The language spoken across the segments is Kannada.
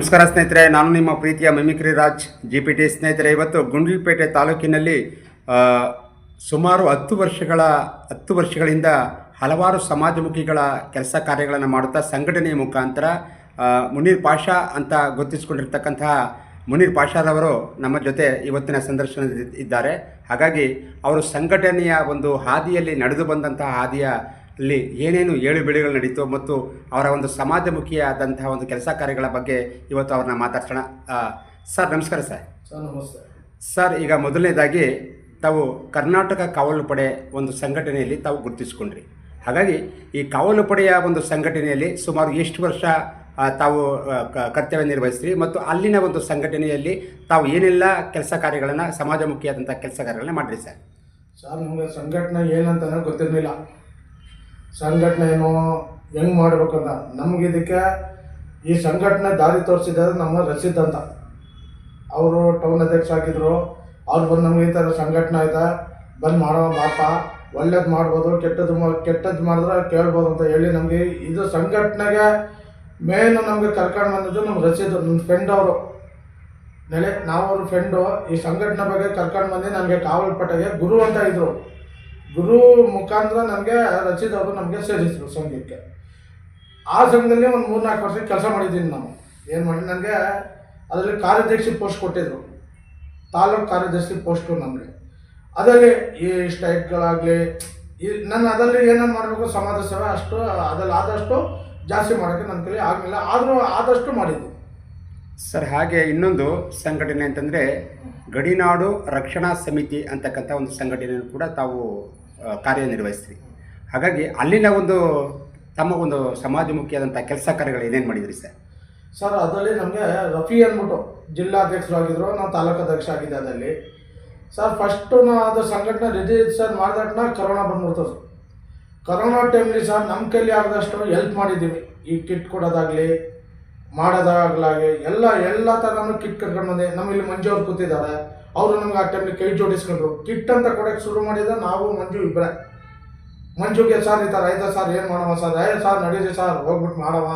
ನಮಸ್ಕಾರ ಸ್ನೇಹಿತರೆ, ನಾನು ನಿಮ್ಮ ಪ್ರೀತಿಯ mimicry Raj G P T ಸ್ನೇಹಿತರೆ. ಇವತ್ತು ಗುಂಡ್ಲುಪೇಟೆ ತಾಲೂಕಿನಲ್ಲಿ ಸುಮಾರು ಹತ್ತು ವರ್ಷಗಳ, ಹತ್ತು ವರ್ಷಗಳಿಂದ ಹಲವಾರು ಸಮಾಜಮುಖಿಗಳ ಕೆಲಸ ಕಾರ್ಯಗಳನ್ನು ಮಾಡುತ್ತಾ ಸಂಘಟನೆಯ ಮುಖಾಂತರ ಮುನೀರ್ ಪಾಷಾ ಅಂತ ಗುರುತಿಸಿಕೊಂಡಿರ್ತಕ್ಕಂತಹ ಮುನೀರ್ ಪಾಷಾರವರು ನಮ್ಮ ಜೊತೆ ಇವತ್ತಿನ ಸಂದರ್ಶನ ಇದ್ದಾರೆ. ಹಾಗಾಗಿ, ಅವರು ಸಂಘಟನೆಯ ಒಂದು ಹಾದಿಯಲ್ಲಿ ನಡೆದು ಬಂದಂತಹ ಹಾದಿಯ ಅಲ್ಲಿ ಏನೇನು ಏಳು ಬೆಳೆಗಳು ನಡೀತು ಮತ್ತು ಅವರ ಒಂದು ಸಮಾಜಮುಖಿಯಾದಂತಹ ಒಂದು ಕೆಲಸ ಕಾರ್ಯಗಳ ಬಗ್ಗೆ ಇವತ್ತು ಅವ್ರನ್ನ ಮಾತಾಡ್ಸೋಣ. ಸರ್ ನಮಸ್ಕಾರ ಸರ್. ಸರ್ ನಮಸ್ತೆ. ಸರ್ ಈಗ ಮೊದಲನೇದಾಗಿ ತಾವು ಕರ್ನಾಟಕ ಕಾವಲು ಪಡೆ ಒಂದು ಸಂಘಟನೆಯಲ್ಲಿ ತಾವು ಗುರುತಿಸ್ಕೊಂಡ್ರಿ. ಹಾಗಾಗಿ ಈ ಕಾವಲು ಪಡೆಯ ಒಂದು ಸಂಘಟನೆಯಲ್ಲಿ ಸುಮಾರು ಎಷ್ಟು ವರ್ಷ ತಾವು ಕರ್ತವ್ಯ ನಿರ್ವಹಿಸ್ತೀರಿ ಮತ್ತು ಅಲ್ಲಿನ ಒಂದು ಸಂಘಟನೆಯಲ್ಲಿ ತಾವು ಏನೆಲ್ಲ ಕೆಲಸ ಕಾರ್ಯಗಳನ್ನು ಸಮಾಜಮುಖಿಯಾದಂಥ ಕೆಲಸ ಕಾರ್ಯಗಳನ್ನ ಮಾಡಿರಿ ಸರ್. ಸರ್ ನಮಗೆ ಸಂಘಟನೆ ಏನಂತ ಗೊತ್ತಿರಲಿಲ್ಲ. ಸಂಘಟನೆ ಏನು ಹೆಂಗೆ ಮಾಡಬೇಕು ಅಂತ. ನಮ್ಗೆ ಇದಕ್ಕೆ ಈ ಸಂಘಟನೆ ದಾರಿ ತೋರಿಸಿದ್ದಾರೆ ನಮ್ಮ ರಸೀದ್ ಅಂತ. ಅವರು ಟೌನ್ ಅಧ್ಯಕ್ಷ ಆಗಿದ್ರು. ಅವ್ರು ಬಂದು ನಮ್ಗೆ ಈ ಥರ ಸಂಘಟನೆ ಆಯ್ತಾ. ಬಂದು ಮಾಡೋ ಬಾಪ ಒಳ್ಳೇದು ಮಾಡ್ಬೋದು ಕೆಟ್ಟದ್ದು ಕೆಟ್ಟದ್ದು ಮಾಡಿದ್ರೆ ಕೇಳ್ಬೋದು ಅಂತ ಹೇಳಿ ನಮಗೆ ಇದು ಸಂಘಟನೆಗೆ ಮೇನ್ ನಮಗೆ ಕರ್ಕೊಂಡು ಬಂದಿದ್ದು ನಮ್ಮ ರಸೀದ್ ನಮ್ಮ ಫ್ರೆಂಡ್ ಅವರು. ನೆಲೆ, ನಾವು ಅವ್ರ ಫ್ರೆಂಡು ಈ ಸಂಘಟನೆ ಬಗ್ಗೆ ಕರ್ಕೊಂಡು ಬಂದು ನನಗೆ ಕಾವಲ್ಪಟ್ಟೆಗೆ ಗುರು ಅಂತ ಇದ್ರು. ಗುರು ಮುಖಾಂತರ ನನಗೆ ರಚಿತ್ ಅವರು ನಮಗೆ ಸೇರಿಸಿದ್ರು ಸಂಘಕ್ಕೆ. ಆ ಸಂಘದಲ್ಲಿ ಒಂದು ಮೂರ್ನಾಲ್ಕು ವರ್ಷ ಕೆಲಸ ಮಾಡಿದ್ದೀನಿ ನಾನು. ಏನು ಮಾಡಿ ನನಗೆ ಅದರಲ್ಲಿ ಕಾರ್ಯದರ್ಶಿ ಪೋಸ್ಟ್ ಕೊಟ್ಟಿದ್ರು. ತಾಲೂಕು ಕಾರ್ಯದರ್ಶಿ ಪೋಸ್ಟು ನಮಗೆ. ಅದರಲ್ಲಿ ಈ ಸ್ಟ್ರೈಕ್ಗಳಾಗಲಿ, ಈ ನಾನು ಅದರಲ್ಲಿ ಏನೇನು ಮಾಡಬೇಕು, ಸಮಾಜ ಸೇವೆ ಅಷ್ಟು, ಅದರಲ್ಲಿ ಆದಷ್ಟು ಜಾಸ್ತಿ ಮಾಡೋಕ್ಕೆ ನನ್ನ ಕೈಲಿ ಆಗಲಿಲ್ಲ. ಆದರೂ ಆದಷ್ಟು ಮಾಡಿದ್ದು ಸರ್, ಹಾಗೆ ಇನ್ನೊಂದು ಸಂಘಟನೆ ಅಂತಂದರೆ ಗಡಿನಾಡು ರಕ್ಷಣಾ ಸಮಿತಿ ಅಂತಕ್ಕಂಥ ಒಂದು ಸಂಘಟನೆಯನ್ನು ಕೂಡ ತಾವು ಕಾರ್ಯನಿರ್ವಹಿಸ್ತೀರಿ. ಹಾಗಾಗಿ ಅಲ್ಲಿನ ಒಂದು ತಮ್ಮ ಒಂದು ಸಮಾಜಮುಖಿಯಾದಂಥ ಕೆಲಸ ಕಾರ್ಯಗಳು ಏನೇನು ಮಾಡಿದ್ರಿ ಸರ್? ಸರ್, ಅದರಲ್ಲಿ ನಮಗೆ ರಫಿ ಅಂದ್ಬಿಟ್ಟು ಜಿಲ್ಲಾಧ್ಯಕ್ಷರಾಗಿದ್ದರು ನಾವು ತಾಲೂಕು ಅಧ್ಯಕ್ಷ ಆಗಿದ್ದೆ ಅದರಲ್ಲಿ. ಸರ್ ಫಸ್ಟು ನಾ ಅದು ಸಂಘಟನೆ ರಿಜಿಸ್ಟರ್ ಮಾಡಿದಾಗ ಕರೋನಾ ಬಂದ್ಬಿಡ್ತು ಸರ್. ಕರೋನಾ ಟೈಮಲ್ಲಿ ಸರ್ ನಮ್ಮ ಕೈಲಿ ಆಗದಷ್ಟು ಹೆಲ್ಪ್ ಮಾಡಿದ್ದೀವಿ. ಈ ಕಿಟ್ ಕೊಡೋದಾಗಲಿ ಮಾಡೋದಾಗಲಾಗಿ ಎಲ್ಲ ಎಲ್ಲ ಥರನೂ ಕಿಟ್ ಕರ್ಕೊಂಡು ಬಂದೆ. ನಮ್ಮ ಇಲ್ಲಿ ಮಂಜು ಅವ್ರು ಕೂತಿದ್ದಾರೆ. ಅವರು ನಮ್ಗೆ ಆ ಟೈಮ್ಲಿ ಕೈ ಜೋಡಿಸ್ಕೊಂಡ್ರು. ಕಿಟ್ ಅಂತ ಕೊಡೋಕ್ಕೆ ಶುರು ಮಾಡಿದ ನಾವು, ಮಂಜು ಇಬ್ಬರೇ ಮಂಜುಗೆ, ಸರ್ ಈ ಥರ ಆಯ್ತಾ ಸರ್, ಏನು ಮಾಡವ ಸರ್? ಏ ಸರ್, ನಡೀರಿ ಸರ್ ಹೋಗ್ಬಿಟ್ಟು ಮಾಡವ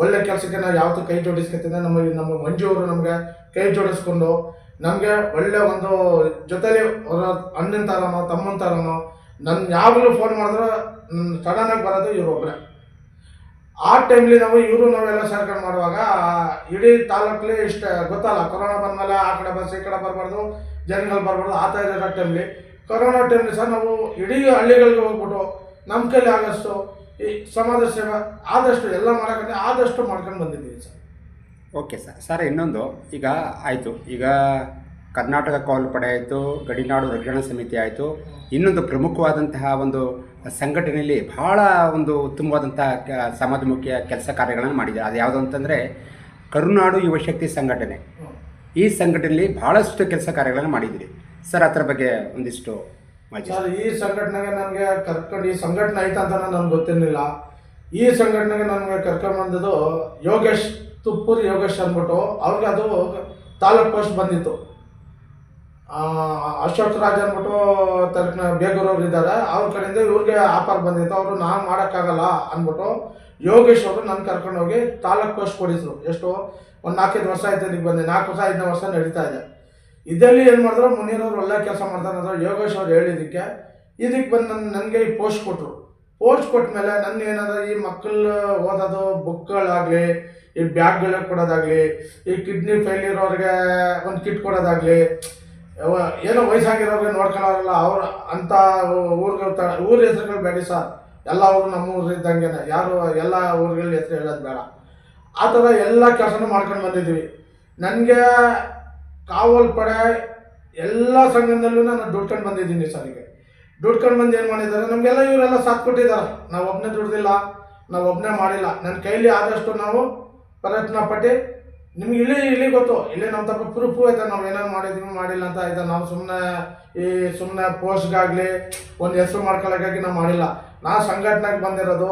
ಒಳ್ಳೆ ಕೆಲಸಕ್ಕೆ ನಾವು ಯಾವತ್ತೂ ಕೈ ಜೋಡಿಸ್ಕೊತಿದ್ದೆ ನಮ್ಮ ನಮ್ಮ ಮಂಜು ಅವರು ನಮಗೆ ಕೈ ಜೋಡಿಸ್ಕೊಂಡು ನಮಗೆ ಒಳ್ಳೆ ಒಂದು ಜೊತೆಲಿ ಅವರ ಅಣ್ಣನ ಥರನೋ ತಮ್ಮನ ಥರನೋ ನನ್ನ ಯಾವಾಗಲೂ ಫೋನ್ ಮಾಡಿದ್ರೆ ಸಡನ್ನಾಗಿ ಬರೋದು ಇವ್ರು ಒಬ್ಬರೇ ಆ ಟೈಮ್ಲಿ ನಾವು ಇವರು ನಾವೆಲ್ಲ ಸೇರ್ಕೊಂಡು ಮಾಡುವಾಗ ಇಡೀ ತಾಲೂಕಲ್ಲಿ ಇಷ್ಟ, ಗೊತ್ತಲ್ಲ, ಕೊರೋನಾ ಬಂದಮೇಲೆ ಆ ಕಡೆ ಬಸ್ ಈ ಕಡೆ ಬರಬಾರ್ದು, ಜನಗಳು ಬರಬಾರ್ದು, ಆ ಥರ ಇರೋ ಟೈಮ್ಲಿ. ಕೊರೋನಾ ಟೈಮ್ಲಿ ಸರ್ ನಾವು ಇಡೀ ಹಳ್ಳಿಗಳಿಗೆ ಹೋಗ್ಬಿಟ್ಟು ನಮ್ಮ ಕೈಲಿ ಆಗಷ್ಟು ಈ ಸಮಾಜ ಸೇವೆ ಆದಷ್ಟು ಎಲ್ಲ ಮಾಡೋಕ್ಕೆ ಆದಷ್ಟು ಮಾಡ್ಕೊಂಡು ಬಂದಿದ್ದೀವಿ ಸರ್. Okay sir. ಸರ್, ಇನ್ನೊಂದು, ಈಗ ಆಯಿತು. ಈಗ ಕರ್ನಾಟಕ ಕಾವಲು ಪಡೆ ಆಯಿತು, ಗಡಿನಾಡು ರಕ್ಷಣಾ ಸಮಿತಿ ಆಯಿತು. ಇನ್ನೊಂದು ಪ್ರಮುಖವಾದಂತಹ ಒಂದು ಸಂಘಟನೆಯಲ್ಲಿ ಬಹಳ ಒಂದು ಉತ್ತಮವಾದಂತಹ ಕ- ಸಮಾಜಮುಖಿಯ ಕೆಲಸ ಕಾರ್ಯಗಳನ್ನು ಮಾಡಿದ್ದಾರೆ. ಅದು ಯಾವುದು ಅಂತಂದರೆ ಕರುನಾಡು ಯುವಶಕ್ತಿ ಸಂಘಟನೆ. ಈ ಸಂಘಟನೆಯಲ್ಲಿ ಬಹಳಷ್ಟು ಕೆಲಸ ಕಾರ್ಯಗಳನ್ನು ಮಾಡಿದ್ದೀರಿ. ಸರ್, ಅದರ ಬಗ್ಗೆ ಒಂದಿಷ್ಟು ಸರ್, ಈ ಸಂಘಟನೆಗೆ ನನಗೆ ಕರ್ಕೊಂಡು, ಈ ಸಂಘಟನೆ ಐತೆ ಅಂತ ನನಗೆ ಗೊತ್ತಿರಲಿಲ್ಲ. ಈ ಸಂಘಟನೆಗೆ ನನಗೆ ಕರ್ಕೊಂಡು ಬಂದಿದ್ದು ಯೋಗೇಶ್ ತುಪ್ಪೂರು ಯೋಗೇಶ್ ಅಂದ್ಬಿಟ್ಟು, ಅವ್ರಿಗೆ ಅದು ತಾಲೂಕು ಪೋಸ್ಟ್ ಬಂದಿತ್ತು. ಅಶೋಕ್ ರಾಜ್ ಅಂದ್ಬಿಟ್ಟು ತರ್ಕ ಬೇಗೂರವ್ರು ಇದ್ದಾರೆ. ಅವ್ರ ಕಡೆಯಿಂದ ಇವ್ರಿಗೆ ಆಫರ್ ಬಂದಿತ್ತು. ಅವರು, ನಾನು ಮಾಡೋಕ್ಕಾಗಲ್ಲ ಅಂದ್ಬಿಟ್ಟು ಯೋಗೇಶ್ ಅವರು ನನ್ನ ಕರ್ಕೊಂಡು ಹೋಗಿ ತಾಲೂಕ್ ಪೋಸ್ಟ್ ಕೊಡಿದ್ರು ಎಷ್ಟು? ಒಂದು ನಾಲ್ಕೈದು ವರ್ಷ ಆಯ್ತು ಇಲ್ಲಿಗೆ ಬಂದೆ. ನಾಲ್ಕು ವರ್ಷ, ಐದನೇ ವರ್ಷ ನಡೀತಾ ಇದೆ. ಇದರಲ್ಲಿ ಏನು ಮಾಡಿದ್ರು? ಮುನೀರವ್ರು ಒಳ್ಳೆ ಕೆಲಸ ಮಾಡ್ತಾರೆ ಅಂದ್ರೆ ಯೋಗೇಶ್ ಅವ್ರು ಹೇಳಿದ್ದಕ್ಕೆ ಇದಕ್ಕೆ ಬಂದು ನನ್ನ ನನಗೆ ಈ ಪೋಸ್ಟ್ ಕೊಟ್ಟರು ಪೋಸ್ಟ್ ಕೊಟ್ಟ ಮೇಲೆ ನನ್ನ ಏನಂದ್ರೆ ಈ ಮಕ್ಕಳು ಓದೋದು ಬುಕ್ಗಳಾಗಲಿ, ಈ ಬ್ಯಾಗ್ಗಳಿಗೆ ಕೊಡೋದಾಗಲಿ, ಈ ಕಿಡ್ನಿ ಫೇಲ್ ಇರೋರಿಗೆ ಒಂದು ಕಿಟ್ ಕೊಡೋದಾಗಲಿ ಏನೋ ವಯಸ್ಸಾಗಿರೋರಿಗೆ ನೋಡ್ಕೊಳ್ಳೋರಲ್ಲ, ಅವ್ರು ಅಂಥ ಊರುಗಳು ತ, ಊರ ಹೆಸರುಗಳು ಬೇಡಿ ಸರ್. ಎಲ್ಲ ಊರು ನಮ್ಮ ಊರು ಇದ್ದಂಗೆ ಯಾರು ಎಲ್ಲ ಊರುಗಳ ಹೆಸರು ಹೇಳೋದು ಬೇಡ. ಆ ಥರ ಎಲ್ಲ ಕೆಲಸನೂ ಮಾಡ್ಕೊಂಡು ಬಂದಿದ್ದೀವಿ. ನನಗೆ ಕಾವಲ್ ಪಡೆ ಎಲ್ಲ ಸಂಘದಲ್ಲೂ ನಾನು ದುಡ್ಕೊಂಡು ಬಂದಿದ್ದೀನಿ ಸರ್ ಈಗ. ದುಡ್ಕೊಂಡು ಬಂದು ಏನು ಮಾಡಿದ್ದಾರೆ? ನಮಗೆಲ್ಲ ಇವರೆಲ್ಲ ಸಾಥ್ ಕೊಟ್ಟಿದ್ದಾರೆ. ನಾವು ಒಬ್ಬನೇ ದುಡ್ದಿಲ್ಲ, ನಾವು ಒಬ್ಬನೇ ಮಾಡಿಲ್ಲ. ನನ್ನ ಕೈಲಿ ಆದಷ್ಟು ನಾವು ಪ್ರಯತ್ನ ಪಟ್ಟು ನಿಮ್ಗೆ ಇಲ್ಲಿ ಇಲ್ಲಿ ಗೊತ್ತು. ಇಲ್ಲಿ ನಮ್ಮ ತಪ್ಪ ಪ್ರೂಫು ಆಯ್ತಾ ನಾವು ಏನೇನು ಮಾಡಿದ್ವಿ ಮಾಡಿಲ್ಲ ಅಂತ ಆಯ್ತಾ ನಾವು ಸುಮ್ಮನೆ ಈ ಸುಮ್ಮನೆ ಪೋಸ್ಟ್ಗಾಗಲಿ ಒಂದು ಹೆಸರು ಮಾಡ್ಕೊಳ್ಳೋಕ್ಕಾಗಿ ನಾವು ಮಾಡಿಲ್ಲ. ನಾ ಸಂಘಟನೆಗೆ ಬಂದಿರೋದು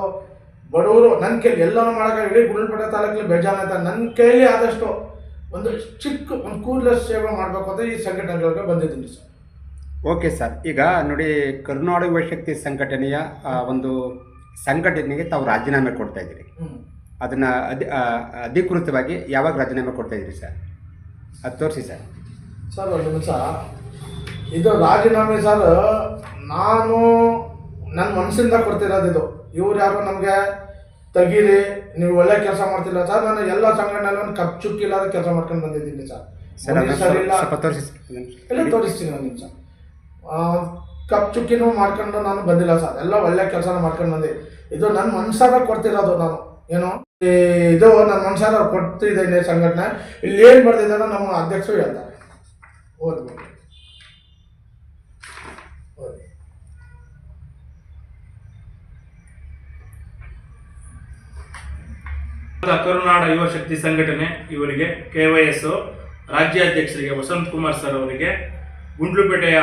ಬಡವರು ನನ್ನ ಕೈಲಿ ಎಲ್ಲನೂ ಮಾಡೋಕ್ಕಾಗಿ ಇಡೀ ಗುಂಡ್ಲಪೇಟೆ ತಾಲೂಕಲ್ಲಿ ಬೇಜಾನೈತೆ ನನ್ನ ಕೈಲಿ ಆದಷ್ಟು ಒಂದು ಚಿಕ್ಕ ಒಂದು ಕೂಡಲೇ ಸೇವೆ ಮಾಡಬೇಕು ಅಂತ ಈ ಸಂಘಟನೆಗಳಿಗೆ ಬಂದಿದ್ದೀನಿ ಸರ್. Okay sir. ಈಗ ನೋಡಿ ಕರುನಾಡು ಯುವಶಕ್ತಿ ಸಂಘಟನೆಯ ಒಂದು ಸಂಘಟನೆಗೆ ತಾವು ರಾಜೀನಾಮೆ ಕೊಡ್ತಾ ಇದ್ದೀರಿ. ಹ್ಞೂ ಅದನ್ನು ಅಧಿ ಅಧಿಕೃತವಾಗಿ ಯಾವಾಗ ರಾಜೀನಾಮೆ ಕೊಡ್ತಾ ಇದ್ದೀರಿ ಸರ್? ಅದು ತೋರಿಸಿ ಸರ್. ಸರ್ ಒಂದು ನಿಮಿಷ. ಇದು ರಾಜೀನಾಮೆ ಸರ್ ನಾನು ನನ್ನ ಮನಸ್ಸಿಂದ ಕೊಡ್ತಿರೋದು ಇದು. ಇವ್ರು ಯಾರು ನಮಗೆ ತೆಗೀರಿ ನೀವು ಒಳ್ಳೆ ಕೆಲಸ ಮಾಡ್ತಿಲ್ಲ ಸರ್. ನಾನು ಎಲ್ಲ ಸಂಘಟನೆ ಒಂದು ಕಪ್ ಚುಕ್ಕಿಲ್ಲದ ಕೆಲಸ ಮಾಡ್ಕೊಂಡು ಬಂದಿದ್ದೀನಿ ಸರ್. ಎಲ್ಲ ತೋರಿಸ್ತೀನಿ ಒಂದು ನಿಮಿಷ. ಕಪ್ ಚುಕ್ಕಿನೂ ಮಾಡ್ಕೊಂಡು ನಾನು ಬಂದಿಲ್ಲ ಸರ್. ಎಲ್ಲ ಒಳ್ಳೆ ಕೆಲಸ ಮಾಡ್ಕೊಂಡು ಬಂದೆ. ಇದು ನನ್ನ ಮನಸ್ಸಾಗ ಕೊಡ್ತಿರೋದು ನಾನು. ಏನು? ಇದು ನನ್ನ ಮನುಷ್ಯ ಕೊಡ್ತಿದ್ದೇನೆ ಸಂಘಟನೆ. ಇಲ್ಲಿ ಏನು ಬರ್ತಿದ್ದಾರೋ ನಮ್ಮ ಅಧ್ಯಕ್ಷರು ಹೇಳ್ತಾರೆ. ಓದ್ಬೋದು ಓದಿ. ಕರುನಾಡ ಯುವ ಶಕ್ತಿ ಸಂಘಟನೆ ಇವರಿಗೆ ಕೆ ವೈ ಎಸ್ ರಾಜ್ಯಾಧ್ಯಕ್ಷರಿಗೆ ವಸಂತ್ ಕುಮಾರ್ ಸರ್ ಅವರಿಗೆ ಗುಂಡ್ಲುಪೇಟೆಯ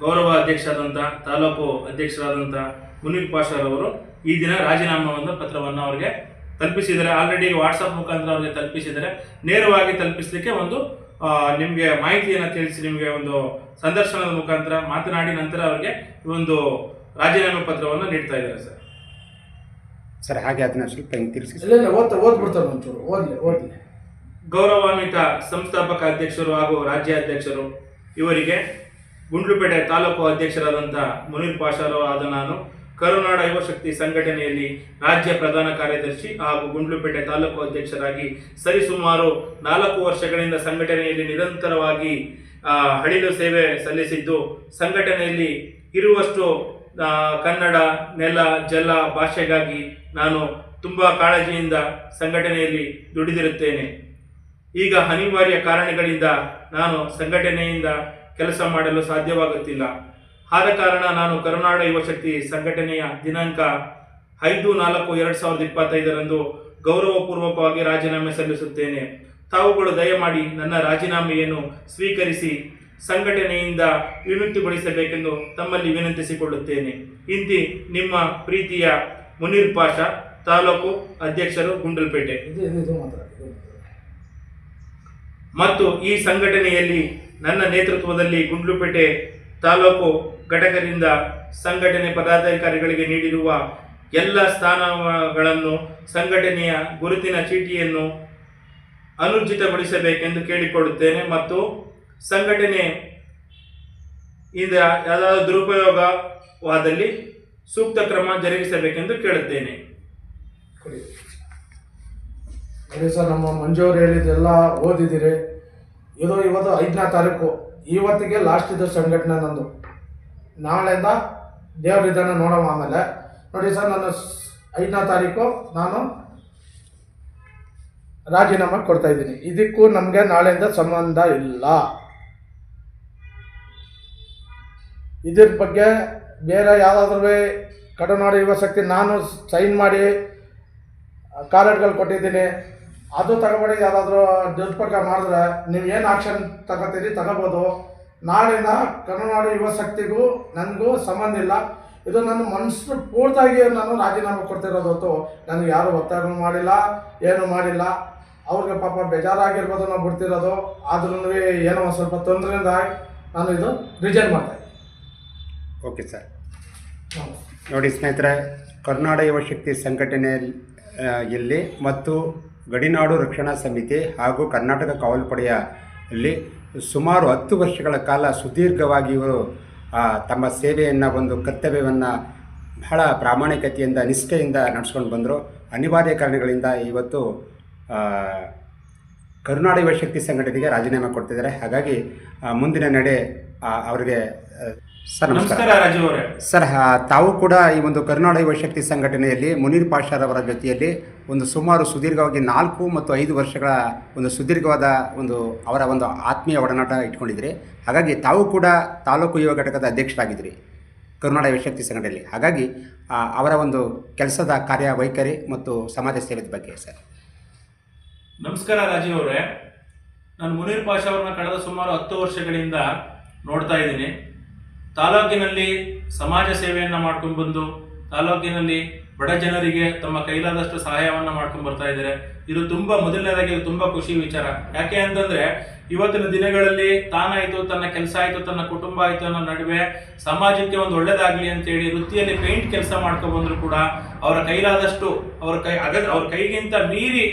ಗೌರವ ಅಧ್ಯಕ್ಷರಾದಂಥ ತಾಲೂಕು ಅಧ್ಯಕ್ಷರಾದಂಥ ಮುನೀಲ್ ಪಾಷರ್ ಅವರು ಈ ದಿನ ರಾಜೀನಾಮೆಯನ್ನು ಪತ್ರವನ್ನು ಅವರಿಗೆ ತಲುಪಿಸಿದ್ದಾರೆ ಆಲ್ರೆಡಿ ವಾಟ್ಸಪ್ ಮುಖಾಂತರ ಅವರಿಗೆ ತಲುಪಿಸಿದರೆ ನೇರವಾಗಿ ತಲುಪಿಸಲಿಕ್ಕೆ ಒಂದು ನಿಮಗೆ ಮಾಹಿತಿಯನ್ನು ತಿಳಿಸಿ ನಿಮಗೆ ಒಂದು ಸಂದರ್ಶನದ ಮುಖಾಂತರ ಮಾತನಾಡಿ ನಂತರ ಅವರಿಗೆ ಒಂದು ರಾಜೀನಾಮೆ ಪತ್ರವನ್ನು ನೀಡ್ತಾ ಇದ್ದಾರೆ ಸರ್. ಸರ್ ಹಾಗೆ ಅದನ್ನ ಸ್ವಲ್ಪ ಹಿಂಗೆ ತಿಳಿಸಿ. ಓದ್ಬಿಡ್ತಾರೆ ಒಂಚೂರು. ಓದ್ಲಿ ಓದ್ಲಿ. ಗೌರವಾನ್ವಿತ ಸಂಸ್ಥಾಪಕ ಅಧ್ಯಕ್ಷರು ಹಾಗೂ ರಾಜ್ಯಾಧ್ಯಕ್ಷರು ಇವರಿಗೆ ಗುಂಡ್ಲುಪೇಟೆ ತಾಲೂಕು ಅಧ್ಯಕ್ಷರಾದಂಥ ಮುನೀರ್ ಪಾಷಾರು ಆದ ನಾನು. ಕರುನಾಡ ಯುವಶಕ್ತಿ ಸಂಘಟನೆಯಲ್ಲಿ ರಾಜ್ಯ ಪ್ರಧಾನ ಕಾರ್ಯದರ್ಶಿ ಹಾಗೂ ಗುಂಡ್ಲುಪೇಟೆ ತಾಲೂಕು ಅಧ್ಯಕ್ಷರಾಗಿ ಸರಿಸುಮಾರು ನಾಲ್ಕು ವರ್ಷಗಳಿಂದ ಸಂಘಟನೆಯಲ್ಲಿ ನಿರಂತರವಾಗಿ ಹಳಿಲು ಸೇವೆ ಸಲ್ಲಿಸಿದ್ದು, ಸಂಘಟನೆಯಲ್ಲಿ ಇರುವಷ್ಟು ಕನ್ನಡ, ನೆಲ, ಜಲ ಭಾಷೆಗಾಗಿ ನಾನು ತುಂಬ ಕಾಳಜಿಯಿಂದ ಸಂಘಟನೆಯಲ್ಲಿ ದುಡಿದಿರುತ್ತೇನೆ. ಈಗ ಅನಿವಾರ್ಯ ಕಾರಣಗಳಿಂದ ನಾನು ಸಂಘಟನೆಯಿಂದ ಕೆಲಸ ಮಾಡಲು ಸಾಧ್ಯವಾಗುತ್ತಿಲ್ಲ. ಆದ ಕಾರಣ ನಾನು ಕರುನಾಡ ಯುವಶಕ್ತಿ ಸಂಘಟನೆಯ ದಿನಾಂಕ ಐದು ನಾಲ್ಕು ಎರಡು ಸಾವಿರದ ಇಪ್ಪತ್ತೈದರಂದು ಗೌರವಪೂರ್ವಕವಾಗಿ ರಾಜೀನಾಮೆ ಸಲ್ಲಿಸುತ್ತೇನೆ. ತಾವುಗಳು ದಯಮಾಡಿ ನನ್ನ ರಾಜೀನಾಮೆಯನ್ನು ಸ್ವೀಕರಿಸಿ ಸಂಘಟನೆಯಿಂದ ವಿಮುಕ್ತಿಗೊಳಿಸಬೇಕೆಂದು ತಮ್ಮಲ್ಲಿ ವಿನಂತಿಸಿಕೊಳ್ಳುತ್ತೇನೆ. ಇಂತಿ ನಿಮ್ಮ ಪ್ರೀತಿಯ ಮುನೀರ್ ಪಾಷ ತಾಲೂಕು ಅಧ್ಯಕ್ಷರು ಗುಂಡಲ್ಪೇಟೆ. ಮತ್ತು ಈ ಸಂಘಟನೆಯಲ್ಲಿ ನನ್ನ ನೇತೃತ್ವದಲ್ಲಿ ಗುಂಡ್ಲುಪೇಟೆ ತಾಲೂಕು ಘಟಕದಿಂದ ಸಂಘಟನೆ ಪದಾಧಿಕಾರಿಗಳಿಗೆ ನೀಡಿರುವ ಎಲ್ಲ ಸ್ಥಾನಗಳನ್ನು ಸಂಘಟನೆಯ ಗುರುತಿನ ಚೀಟಿಯನ್ನು ಅನುರ್ಜಿತಗೊಳಿಸಬೇಕೆಂದು ಕೇಳಿಕೊಳ್ಳುತ್ತೇನೆ ಮತ್ತು ಸಂಘಟನೆ ಇಂದ ಯಾವುದಾದರೂ ದುರುಪಯೋಗವಾದಲ್ಲಿ ಸೂಕ್ತ ಕ್ರಮ ಜರುಗಿಸಬೇಕೆಂದು ಕೇಳುತ್ತೇನೆ. ಅದೇ ಸರ್, ನಮ್ಮ ಮಂಜೂರು ಹೇಳಿದ್ದೆಲ್ಲ ಓದಿದ್ದೀರಿ. ಇದು ಇವತ್ತು ಐದನೇ ತಾರೀಕು. ಇವತ್ತಿಗೆ ಲಾಸ್ಟ್ ಇದು ಸಂಘಟನೆ ನಂದು. ನಾಳೆಯಿಂದ ದೇವ್ರ ಇದನ್ನು ನೋಡೋಣ ಆಮೇಲೆ. ನೋಡಿ ಸರ್, ನಾನು ಐದನೇ ತಾರೀಕು ನಾನು ರಾಜೀನಾಮೆ ಕೊಡ್ತಾ ಇದ್ದೀನಿ. ಇದಕ್ಕೂ ನಮಗೆ ನಾಳೆಯಿಂದ ಸಂಬಂಧ ಇಲ್ಲ. ಇದ್ರ ಬಗ್ಗೆ ಬೇರೆ ಯಾವುದಾದ್ರೂ ಕಡನಾಡು ಯುವ ಶಕ್ತಿ ನಾನು ಸೈನ್ ಮಾಡಿ ಕಾರ್ಡ್ಗಳು ಕೊಟ್ಟಿದ್ದೀನಿ. ಅದು ತಗೊಬೇಡಿ, ಯಾವುದಾದ್ರೂ ದುರ್ಪಕ ಮಾಡಿದ್ರೆ ನೀವು ಏನು ಆಕ್ಷನ್ ತಗೋತೀರಿ ತಗೋಬೋದು. ನಾಳಿನ ಕರುನಾಡು ಯುವ ಶಕ್ತಿಗೂ ನನಗೂ ಸಂಬಂಧ ಇಲ್ಲ. ಇದು ನನ್ನ ಮನಸ್ಸು ಪೂರ್ತಿಯಾಗಿ ನಾನು ರಾಜೀನಾಮೆ ಕೊಡ್ತಿರೋದು ಹೊತ್ತು ನನಗೆ ಯಾರು ಒತ್ತಾಯ ಮಾಡಿಲ್ಲ ಏನು ಮಾಡಿಲ್ಲ. ಅವ್ರಿಗೆ ಪಾಪ ಬೇಜಾರಾಗಿರ್ಬೋದು ನಾವು ಬಿಡ್ತಿರೋದು. ಆದ್ರೂ ಏನೋ ಒಂದು ಸ್ವಲ್ಪ ತೊಂದರೆಯಿಂದ ನಾನು ಇದು ರಿಜೈನ್ ಮಾಡ್ತಾ ಓಕೆ ಸರ್ ನೋಡಿ ಸ್ನೇಹಿತರೆ ಕರ್ನಾಡ ಯುವ ಶಕ್ತಿ ಸಂಘಟನೆಯಲ್ಲಿ ಇಲ್ಲಿ ಮತ್ತು ಗಡಿನಾಡು ರಕ್ಷಣಾ ಸಮಿತಿ ಹಾಗೂ ಕರ್ನಾಟಕ ಕಾವಲು ಪಡೆಯಲ್ಲಿ ಸುಮಾರು ಹತ್ತು ವರ್ಷಗಳ ಕಾಲ ಸುದೀರ್ಘವಾಗಿ ಇವರು ತಮ್ಮ ಸೇವೆಯನ್ನು ಒಂದು ಕರ್ತವ್ಯವನ್ನು ಬಹಳ ಪ್ರಾಮಾಣಿಕತೆಯಿಂದ, ನಿಷ್ಠೆಯಿಂದ ನಡೆಸ್ಕೊಂಡು ಬಂದರು. ಅನಿವಾರ್ಯ ಕಾರಣಗಳಿಂದ ಇವತ್ತು ಕರುನಾಡ ಯುವಶಕ್ತಿ ಸಂಘಟನೆಗೆ ರಾಜೀನಾಮೆ ಕೊಡ್ತಿದ್ದಾರೆ. ಹಾಗಾಗಿ ಮುಂದಿನ ನಡೆ ಅವರಿಗೆ ಸರ್ ನಮಸ್ಕಾರ. ರಾಜೀವ್ ಅವರೇ. ಸರ್ ತಾವು ಕೂಡ ಈ ಒಂದು ಕರುನಾಡ ಯುವಶಕ್ತಿ ಸಂಘಟನೆಯಲ್ಲಿ ಮುನೀರ್ ಪಾಷಾರವರ ಜೊತೆಯಲ್ಲಿ ಒಂದು ಸುಮಾರು ಸುದೀರ್ಘವಾಗಿ ನಾಲ್ಕು ಮತ್ತು ಐದು ವರ್ಷಗಳ ಒಂದು ಸುದೀರ್ಘವಾದ ಒಂದು ಅವರ ಒಂದು ಆತ್ಮೀಯ ಒಡನಾಟ ಇಟ್ಕೊಂಡಿದ್ರಿ. ಹಾಗಾಗಿ ತಾವು ಕೂಡ ತಾಲೂಕು ಯುವ ಘಟಕದ ಅಧ್ಯಕ್ಷರಾಗಿದ್ರಿ ಕರುನಾಡ ಯುವಶಕ್ತಿ ಸಂಘಟನೆಯಲ್ಲಿ. ಹಾಗಾಗಿ ಅವರ ಒಂದು ಕೆಲಸದ ಕಾರ್ಯ ವೈಖರಿ ಮತ್ತು ಸಮಾಜ ಸೇವೆದ ಬಗ್ಗೆ ಸರ್. ನಮಸ್ಕಾರ ರಾಜೀವ್ ಅವರೇ. ನಾನು ಮುನೀರ್ ಪಾಷಾ ಅವ್ರನ್ನ ಕಳೆದ ಸುಮಾರು ಹತ್ತು ವರ್ಷಗಳಿಂದ ನೋಡ್ತಾ ಇದ್ದೀನಿ. ತಾಲೂಕಿನಲ್ಲಿ ಸಮಾಜ ಸೇವೆಯನ್ನು ಮಾಡ್ಕೊಂಡು ಬಂದು ತಾಲೂಕಿನಲ್ಲಿ ಬಡ ಜನರಿಗೆ ತಮ್ಮ ಕೈಲಾದಷ್ಟು ಸಹಾಯವನ್ನ ಮಾಡ್ಕೊಂಡು ಬರ್ತಾ ಇದ್ದಾರೆ. ಇದು ತುಂಬಾ ಮೊದಲನೇದಾಗಿ ತುಂಬಾ ಖುಷಿ ವಿಚಾರ. ಯಾಕೆ ಅಂತಂದ್ರೆ, ಇವತ್ತಿನ ದಿನಗಳಲ್ಲಿ ತಾನಾಯ್ತು, ತನ್ನ ಕೆಲಸ ಆಯ್ತು, ತನ್ನ ಕುಟುಂಬ ಆಯ್ತು ಅನ್ನೋ ನಡುವೆ ಸಮಾಜಕ್ಕೆ ಒಂದು ಒಳ್ಳೇದಾಗ್ಲಿ ಅಂತೇಳಿ ವೃತ್ತಿಯಲ್ಲಿ ಪೇಂಟ್ ಕೆಲಸ ಮಾಡ್ಕೊಂಡು ಬಂದ್ರು ಕೂಡ ಅವರ ಕೈಲಾದಷ್ಟು ಅವರ ಕೈ ಅಗತ್ಯ ಅವ್ರ ಕೈಗಿಂತ ಮೀರಿ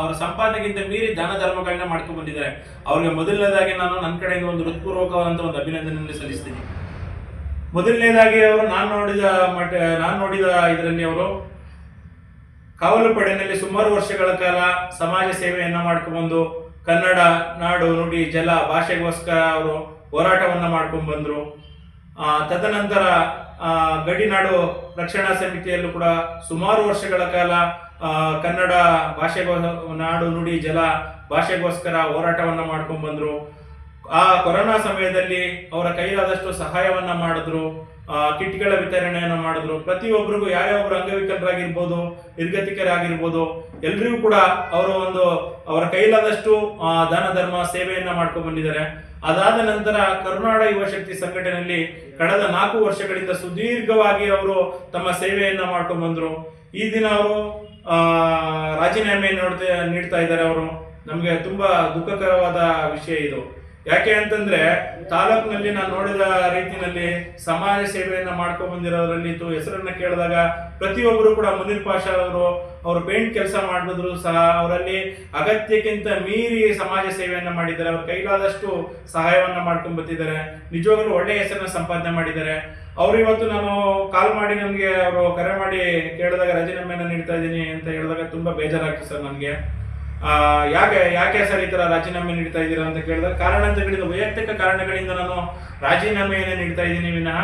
ಅವರ ಸಂಪಾದನೆಗಿಂತ ಮೀರಿ ದಾನ ಧರ್ಮಗಳನ್ನ ಮಾಡ್ಕೊಂಡು ಬಂದಿದ್ದಾರೆ. ಅವ್ರಿಗೆ ಮೊದಲನೇದಾಗಿ ನಾನು ನನ್ನ ಕಡೆಯಿಂದ ಒಂದು ಹೃತ್ಪೂರ್ವಕವಾದಂತ ಒಂದು ಅಭಿನಂದನೆ ಸಲ್ಲಿಸ್ತೀನಿ. ಮೊದಲನೇದಾಗಿ ಅವರು ನಾನು ನೋಡಿದ ಮಟ್ಟ, ನಾನು ನೋಡಿದ ಇದರಲ್ಲಿ ಅವರು ಕಾವಲು ಪಡೆಯಲ್ಲಿ ಸುಮಾರು ವರ್ಷಗಳ ಕಾಲ ಸಮಾಜ ಸೇವೆಯನ್ನು ಮಾಡ್ಕೊಂಡ್ಬಂದು ಕನ್ನಡ ನಾಡು ನುಡಿ ಜಲ ಭಾಷೆಗೋಸ್ಕರ ಅವರು ಹೋರಾಟವನ್ನ ಮಾಡ್ಕೊಂಡು ಬಂದ್ರು ತದನಂತರ ಗಡಿನಾಡು ರಕ್ಷಣಾ ಸಮಿತಿಯಲ್ಲೂ ಕೂಡ ಸುಮಾರು ವರ್ಷಗಳ ಕಾಲ ಕನ್ನಡ ಭಾಷೆಗೋ, ನಾಡು ನುಡಿ ಜಲ ಭಾಷೆಗೋಸ್ಕರ ಹೋರಾಟವನ್ನ ಮಾಡ್ಕೊಂಡು ಬಂದ್ರು ಆ ಕೊರೋನಾ ಸಮಯದಲ್ಲಿ ಅವರ ಕೈಲಾದಷ್ಟು ಸಹಾಯವನ್ನ ಮಾಡಿದ್ರು ಕಿಟ್ಗಳ ವಿತರಣೆಯನ್ನು ಮಾಡಿದ್ರು. ಪ್ರತಿಯೊಬ್ಬರಿಗೂ ಯಾರ್ಯಾವೊಬ್ರು ಅಂಗವಿಕಲರಾಗಿರ್ಬೋದು ನಿರ್ಗತಿಕರಾಗಿರ್ಬೋದು, ಎಲ್ರಿಗೂ ಕೂಡ ಅವರು ಒಂದು, ಅವರ ಕೈಲಾದಷ್ಟು ದಾನ, ಧರ್ಮ ಸೇವೆಯನ್ನ ಮಾಡ್ಕೊಂಡು ಬಂದಿದ್ದಾರೆ. ಅದಾದ ನಂತರ ಕರುನಾಡ ಯುವಶಕ್ತಿ ಸಂಘಟನೆಯಲ್ಲಿ ಕಳೆದ ನಾಲ್ಕು ವರ್ಷಗಳಿಂದ ಸುದೀರ್ಘವಾಗಿ ಅವರು ತಮ್ಮ ಸೇವೆಯನ್ನ ಮಾಡ್ಕೊಂಡು ಬಂದ್ರು. ಈ ದಿನ ಅವರು ರಾಜೀನಾಮೆ ನೋಡ್ತಾ, ನೀಡ್ತಾ ಇದ್ದಾರೆ ಅವರು. ನಮಗೆ ತುಂಬಾ ದುಃಖಕರವಾದ ವಿಷಯ ಇದು. ಯಾಕೆ ಅಂತಂದ್ರೆ ತಾಲೂಕಿನಲ್ಲಿ ನಾನು ನೋಡಿದ ರೀತಿಯಲ್ಲಿ ಸಮಾಜ ಸೇವೆಯನ್ನ ಮಾಡ್ಕೊ ಬಂದಿರೋದ್ರಲ್ಲಿ ಹೆಸರನ್ನ ಕೇಳಿದಾಗ ಪ್ರತಿಯೊಬ್ಬರು ಕೂಡ ಮುನೀರ್ ಪಾಷಾ ಅವರು ಅವರು ಪೇಂಟ್ ಕೆಲಸ ಮಾಡಿದ್ರು ಸಹ, ಅವರಲ್ಲಿ ಅಗತ್ಯಕ್ಕಿಂತ ಮೀರಿ ಸಮಾಜ ಸೇವೆಯನ್ನ ಮಾಡಿದ್ದಾರೆ. ಅವ್ರ ಕೈಲಾದಷ್ಟು ಸಹಾಯವನ್ನ ಮಾಡ್ಕೊಂಡು ಬರ್ತಿದ್ದಾರೆ ನಿಜವಾಗ್ಲೂ ಒಳ್ಳೆಯ ಹೆಸರನ್ನ ಸಂಪಾದನೆ ಮಾಡಿದ್ದಾರೆ. ಅವ್ರು ಇವತ್ತು ನಾನು ಕಾಲ್ ಮಾಡಿ ನನಗೆ ಅವರು ಕರೆ ಮಾಡಿ ಕೇಳಿದಾಗ ರಾಜೀನಾಮೆಯನ್ನು ನೀಡ್ತಾ ಇದ್ದೀನಿ ಅಂತ ಹೇಳಿದಾಗ ತುಂಬಾ ಬೇಜಾರಾಗ್ತದೆ ಸರ್ ನನಗೆ. ಯಾಕೆ ಯಾಕೆ ಸರ್ ಈ ತರ ರಾಜೀನಾಮೆ ನೀಡ್ತಾ ಇದ್ದೀರಾ ಅಂತ ಕೇಳಿದಾಗ ಹೇಳಿದ ವೈಯಕ್ತಿಕ ಕಾರಣಗಳಿಂದ ನಾನು ರಾಜೀನಾಮೆಯನ್ನು ನೀಡ್ತಾ ಇದ್ದೀನಿ ವಿನಃ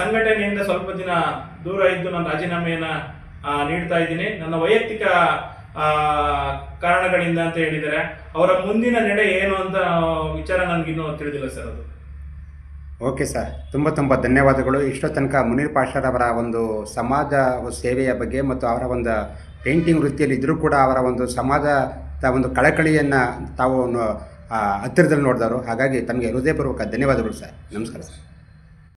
ಸಂಘಟನೆಯಿಂದ ಸ್ವಲ್ಪ ದಿನ ದೂರ ಇದ್ದು ನಾನು ರಾಜೀನಾಮೆಯನ್ನು ನೀಡ್ತಾ ಇದ್ದೀನಿ. ನನ್ನ ವೈಯಕ್ತಿಕ ಕಾರಣಗಳಿಂದ ಅಂತ ಹೇಳಿದರೆ ಅವರ ಮುಂದಿನ ನಡೆ ಏನು ಅಂತ ವಿಚಾರ ನನಗಿನ್ನೂ ತಿಳಿದಿಲ್ಲ ಸರ್ ಅದು. Okay sir. ತುಂಬ ತುಂಬ ಧನ್ಯವಾದಗಳು. ಇಷ್ಟೋ ತನಕ ಮುನೀರ್ ಪಾಷಾರವರ ಒಂದು ಸಮಾಜ ಸೇವೆಯ ಬಗ್ಗೆ ಮತ್ತು ಅವರ ಒಂದು ಪೇಂಟಿಂಗ್ ವೃತ್ತಿಯಲ್ಲಿ ಇದ್ದರೂ ಕೂಡ ಅವರ ಒಂದು ಸಮಾಜದ ಒಂದು ಕಳಕಳಿಯನ್ನು ತಾವು ಹತ್ತಿರದಲ್ಲಿ ನೋಡಿದವರು. ಹಾಗಾಗಿ ತಮಗೆ ಹೃದಯಪೂರ್ವಕ ಧನ್ಯವಾದಗಳು ಸರ್. ನಮಸ್ಕಾರ ಸರ್.